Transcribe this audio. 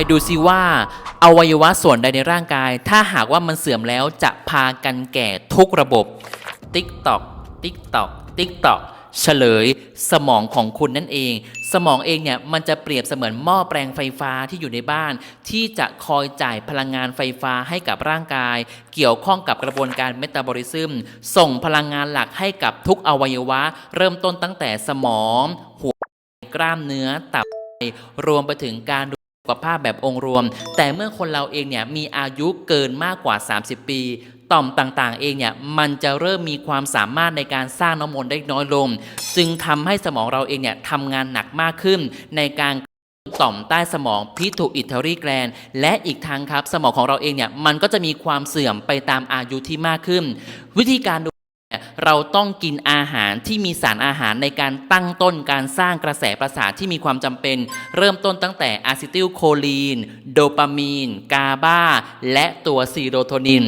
ายดูสิว่าอวัยวะส่วนใดในร่างกาย ถ้าหากว่ามันเสื่อมแล้วจะพากันแก่ทุกระบบ ติ๊กตอก ติ๊กตอก ติ๊กตอกเฉลยสมองของคุณนั่นเอง สมองเองเนี่ยมันจะเปรียบเสมือนหม้อแปลงไฟฟ้าที่อยู่ในบ้าน ที่จะคอยจ่ายพลังงานไฟฟ้าให้กับร่างกาย เกี่ยวข้องกับกระบวนการเมตาบอลิซึม ส่งพลังงานหลักให้กับทุกอวัยวะ เริ่มต้นตั้งแต่สมอง หัวกล้ามเนื้อตับรวมไปถึงการ ขภาพแบบองค์รวม แต่เมื่อคนเราเองเนี่ยมีอายุเกินมากกว่า 30 ปีต่อมต่างๆ เองเนี่ยมันจะเริ่มมีความสามารถในการสร้างน้ำมนต์ได้น้อยลง จึงทำให้สมองเราเองเนี่ยทำงานหนักมากขึ้นในการต่อมใต้สมองพิทุอิทารีแกลนและอีกทางครับ สมองของเราเองเนี่ยมันก็จะมีความเสื่อมไปตามอายุที่มากขึ้น วิธีการดู เราต้องกินอาหารที่มีสารอาหารในการตั้งต้นการสร้างกระแสประสาทที่มีความจำเป็น เริ่มต้นตั้งแต่อะซิติลโคลีน โดปามีน กาบาและตัวซีโรโทนิน